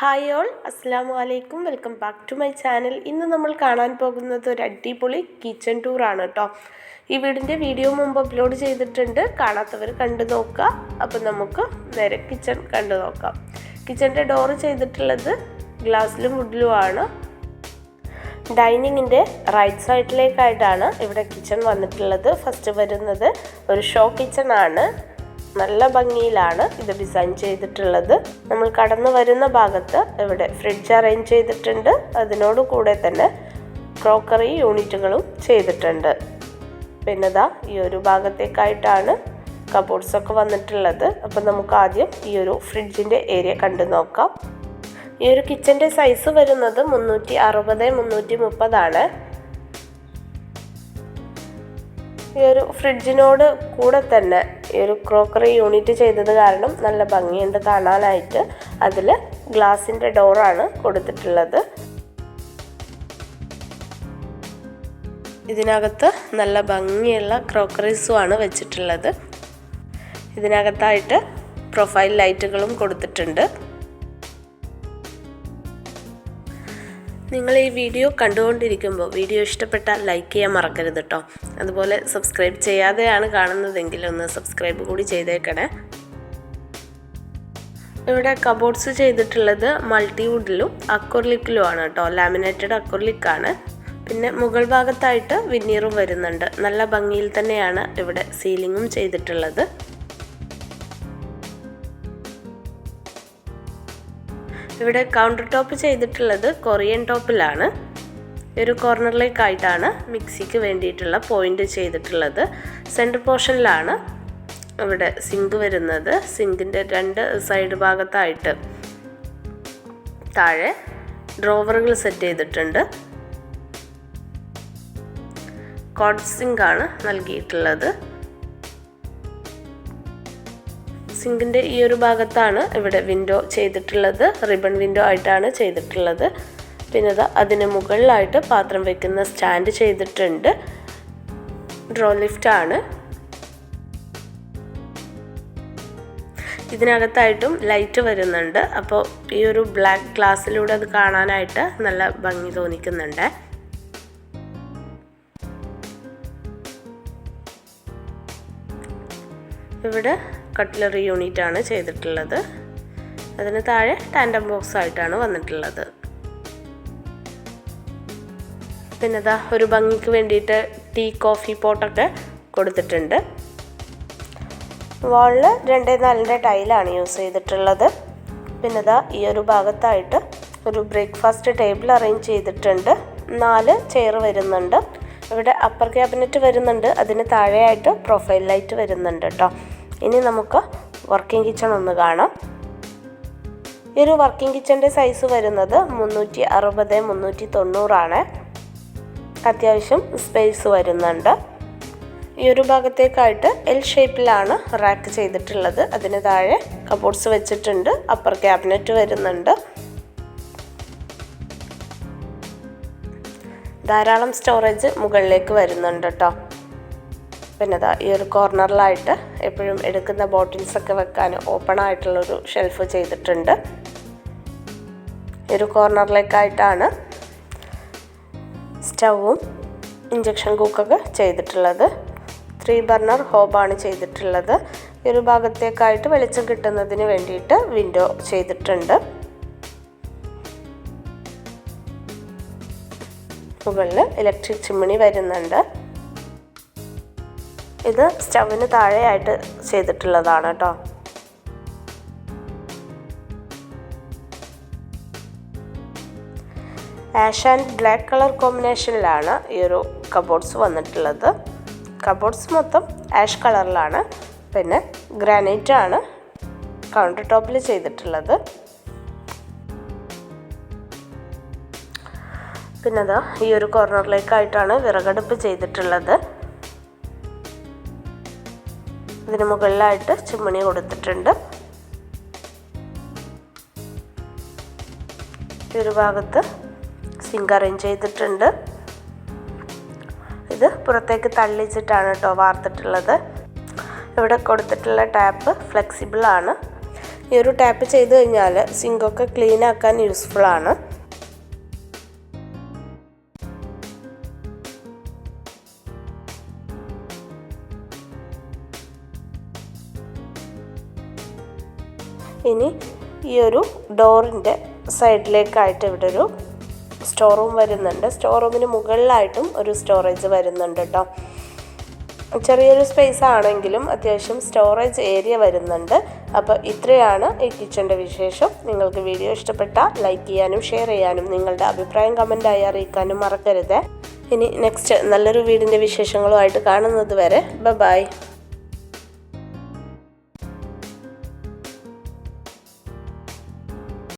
Hi all അസ്സാം വലൈക്കും welcome back to my channel ഇന്ന് നമ്മൾ കാണാൻ പോകുന്നത് ഒരു അടിപൊളി കിച്ചൺ ടൂറാണ് കേട്ടോ ഈ വീടിന്റെ വീഡിയോ മുമ്പ് അപ്ലോഡ് ചെയ്തിട്ടുണ്ട്. കാണാത്തവർ കണ്ടു നോക്കുക. അപ്പം നമുക്ക് നേരെ കിച്ചൺ കണ്ടു നോക്കാം. കിച്ചന്റെ ഡോറ് ചെയ്തിട്ടുള്ളത് ഗ്ലാസ്സിലും വുഡിലുമാണ് ഡൈനിങ്ങിന്റെ റൈറ്റ് സൈഡിലേക്കായിട്ടാണ് ഇവിടെ കിച്ചൺ വന്നിട്ടുള്ളത്. ഫസ്റ്റ് വരുന്നത് ഒരു ഷോ കിച്ചൺ ആണ്. നല്ല ഭംഗിയിലാണ് ഇത് ഡിസൈൻ ചെയ്തിട്ടുള്ളത്. നമ്മൾ കടന്നു വരുന്ന ഭാഗത്ത് ഇവിടെ ഫ്രിഡ്ജ് അറേഞ്ച് ചെയ്തിട്ടുണ്ട്. അതിനോട് കൂടെ തന്നെ ക്രോക്കറി യൂണിറ്റുകളും ചെയ്തിട്ടുണ്ട്. പിന്നെ ദാ ഈ ഒരു ഭാഗത്തേക്കായിട്ടാണ് കബോർഡ്സ് ഒക്കെ വന്നിട്ടുള്ളത്. അപ്പം നമുക്ക് ആദ്യം ഈ ഒരു ഫ്രിഡ്ജിന്റെ ഏരിയ കണ്ടു നോക്കാം. ഈ ഒരു കിച്ചന്റെ സൈസ് വരുന്നത് മുന്നൂറ്റി അറുപത് മുന്നൂറ്റി മുപ്പതാണ്. ഈ ഒരു ഫ്രിഡ്ജിനോട് കൂടെ തന്നെ ഈ ഒരു ക്രോക്കറി യൂണിറ്റ് ചെയ്തത് കാരണം നല്ല ഭംഗിയുണ്ട് കാണാനായിട്ട്. അതിൽ ഗ്ലാസിന്റെ ഡോറാണ് കൊടുത്തിട്ടുള്ളത്. ഇതിനകത്ത് നല്ല ഭംഗിയുള്ള ക്രോക്കറീസുമാണ് വെച്ചിട്ടുള്ളത്. ഇതിനകത്തായിട്ട് പ്രൊഫൈൽ ലൈറ്റുകളും കൊടുത്തിട്ടുണ്ട്. നിങ്ങൾ ഈ വീഡിയോ കണ്ടുകൊണ്ടിരിക്കുമ്പോൾ വീഡിയോ ഇഷ്ടപ്പെട്ടാൽ ലൈക്ക് ചെയ്യാൻ മറക്കരുത് കേട്ടോ അതുപോലെ സബ്സ്ക്രൈബ് ചെയ്യാതെയാണ് കാണുന്നതെങ്കിൽ ഒന്ന് സബ്സ്ക്രൈബ് കൂടി ചെയ്തേക്കണേ. ഇവിടെ കബോർഡ്സ് ചെയ്തിട്ടുള്ളത് മൾട്ടിവുഡിലും ആണ് കേട്ടോ ലാമിനേറ്റഡ് അക്വർലിക്കാണ് പിന്നെ മുകൾ ഭാഗത്തായിട്ട് വിന്നീറും വരുന്നുണ്ട്. നല്ല ഭംഗിയിൽ തന്നെയാണ് ഇവിടെ സീലിങ്ങും ചെയ്തിട്ടുള്ളത്. ഇവിടെ കൗണ്ടർ ടോപ്പ് ചെയ്തിട്ടുള്ളത് കൊറിയൻ ടോപ്പിലാണ് ഒരു കോർണറിലേക്കായിട്ടാണ് മിക്സിക്ക് വേണ്ടിയിട്ടുള്ള പോയിന്റ് ചെയ്തിട്ടുള്ളത്. സെന്റർ പോർഷനിലാണ് ഇവിടെ സിങ്ക് വരുന്നത്. സിങ്കിന്റെ രണ്ട് സൈഡ് ഭാഗത്തായിട്ട് താഴെ ഡ്രോവറുകൾ സെറ്റ് ചെയ്തിട്ടുണ്ട്. കോഡ് സിങ്കാണ് നൽകിയിട്ടുള്ളത്. സിങ്കിന്റെ ഈ ഒരു ഭാഗത്താണ് ഇവിടെ വിൻഡോ ചെയ്തിട്ടുള്ളത്. റിബൺ വിൻഡോ ആയിട്ടാണ് ചെയ്തിട്ടുള്ളത്. പിന്നെ അത് അതിന് മുകളിലായിട്ട് പാത്രം വെക്കുന്ന സ്റ്റാൻഡ് ചെയ്തിട്ടുണ്ട്. ഡ്രോ ലിഫ്റ്റ് ആണ്. ഇതിനകത്തായിട്ടും ലൈറ്റ് വരുന്നുണ്ട്. അപ്പോൾ ഈ ഒരു ബ്ലാക്ക് ഗ്ലാസ്സിലൂടെ അത് കാണാനായിട്ട് നല്ല ഭംഗി തോന്നിക്കുന്നുണ്ട്. ഇവിടെ കട്ട്ലറി യൂണിറ്റ് ആണ് ചെയ്തിട്ടുള്ളത്. അതിന് താഴെ ടാൻഡം ബോക്സ് ആയിട്ടാണ് വന്നിട്ടുള്ളത്. പിന്നെ ഇതാ ഒരു ഭംഗിക്ക് വേണ്ടിയിട്ട് ടീ കോഫി പോട്ടൊക്കെ കൊടുത്തിട്ടുണ്ട്. വാളിൽ രണ്ടേ നാലിന്റെ ടൈലാണ് യൂസ് ചെയ്തിട്ടുള്ളത്. പിന്നെ ഇതാ ഈ ഒരു ഭാഗത്തായിട്ട് ഒരു ബ്രേക്ക്ഫാസ്റ്റ് ടേബിൾ അറേഞ്ച് ചെയ്തിട്ടുണ്ട്. നാല് ചെയർ വരുന്നുണ്ട്. ഇവിടെ അപ്പർ ക്യാബിനറ്റ് വരുന്നുണ്ട്. അതിന് താഴെയായിട്ട് പ്രൊഫൈൽ ലൈറ്റ് വരുന്നുണ്ട് കേട്ടോ. ഇനി നമുക്ക് വർക്കിംഗ് കിച്ചൺ ഒന്ന് കാണാം. ഈ ഒരു വർക്കിംഗ് കിച്ചന്റെ സൈസ് വരുന്നത് മുന്നൂറ്റി അറുപത് മുന്നൂറ്റി തൊണ്ണൂറാണ് അത്യാവശ്യം സ്പേസ് വരുന്നുണ്ട്. ഈ ഒരു ഭാഗത്തേക്കായിട്ട് എൽ ഷേപ്പിലാണ് റാക്ക് ചെയ്തിട്ടുള്ളത്. അതിന് താഴെ കബോർഡ്സ് വെച്ചിട്ടുണ്ട്. അപ്പർ ക്യാബിനറ്റ് വരുന്നുണ്ട്. ധാരാളം സ്റ്റോറേജ് മുകളിലേക്ക് വരുന്നുണ്ട് കേട്ടോ പിന്നെ ഈ ഒരു കോർണറിലായിട്ട് എപ്പോഴും എടുക്കുന്ന ബോട്ടിൽസ് ഒക്കെ വെക്കാൻ ഓപ്പൺ ആയിട്ടുള്ളൊരു ഷെൽഫ് ചെയ്തിട്ടുണ്ട്. ഈ ഒരു കോർണറിലേക്കായിട്ടാണ് സ്റ്റൗവും ഇഞ്ചക്ഷൻ കുക്കൊക്കെ ചെയ്തിട്ടുള്ളത്. ത്രീ ബർണർ ഹോബാണ് ചെയ്തിട്ടുള്ളത്. ഈ ഒരു ഭാഗത്തേക്കായിട്ട് വെളിച്ചം കിട്ടുന്നതിന് വേണ്ടിയിട്ട് വിൻഡോ ചെയ്തിട്ടുണ്ട്. മുകളിൽ ഇലക്ട്രിക് ചിമ്മിണി വരുന്നുണ്ട്. ഇത് സ്റ്റവിന് താഴെയായിട്ട് ചെയ്തിട്ടുള്ളതാണ് കേട്ടോ. ആഷ് ആൻഡ് ബ്ലാക്ക് കളർ കോമ്പിനേഷനിലാണ് ഈ ഒരു കബോർഡ്സ് വന്നിട്ടുള്ളത്. കബോർഡ്സ് മൊത്തം ആഷ് കളറിലാണ്. പിന്നെ ഗ്രാനൈറ്റ് ആണ് കൗണ്ടർ ടോപ്പിൽ ചെയ്തിട്ടുള്ളത്. പിന്നെ അതാ ഈ ഒരു കോർണറിലേക്കായിട്ടാണ് വിറകടുപ്പ് ചെയ്തിട്ടുള്ളത്. ഇതിന് മുകളിലായിട്ട് ചിമ്മിണി കൊടുത്തിട്ടുണ്ട്. ഒരു ഭാഗത്ത് സിങ്ക് അറേഞ്ച് ചെയ്തിട്ടുണ്ട്. ഇത് പുറത്തേക്ക് തള്ളിച്ചിട്ടാണ് കേട്ടോ വാർത്തിട്ടുള്ളത്. ഇവിടെ കൊടുത്തിട്ടുള്ള ടാപ്പ് ഫ്ലെക്സിബിൾ ആണ്. ഈ ഒരു ടാപ്പ് ചെയ്ത് കഴിഞ്ഞാൽ സിങ്കൊക്കെ ക്ലീൻ ആക്കാൻ യൂസ്ഫുൾ ആണ്. ഇനി ഈ ഒരു ഡോറിന്റെ സൈഡിലേക്കായിട്ട് ഇവിടെ ഒരു സ്റ്റോർ റൂം വരുന്നുണ്ട്. സ്റ്റോർ റൂമിന് മുകളിലായിട്ടും ഒരു സ്റ്റോറേജ് വരുന്നുണ്ട് കേട്ടോ ചെറിയൊരു സ്പേസ് ആണെങ്കിലും അത്യാവശ്യം സ്റ്റോറേജ് ഏരിയ വരുന്നുണ്ട്. അപ്പോൾ ഇത്രയാണ് ഈ കിച്ചന്റെ വിശേഷം. നിങ്ങൾക്ക് വീഡിയോ ഇഷ്ടപ്പെട്ടാൽ ലൈക്ക് ചെയ്യാനും ഷെയർ ചെയ്യാനും നിങ്ങളുടെ അഭിപ്രായം കമന്റായി അറിയിക്കാനും മറക്കരുത്. ഇനി നെക്സ്റ്റ് നല്ലൊരു വീടിന്റെ വിശേഷങ്ങളുമായിട്ട് കാണുന്നത് വരെ. ബ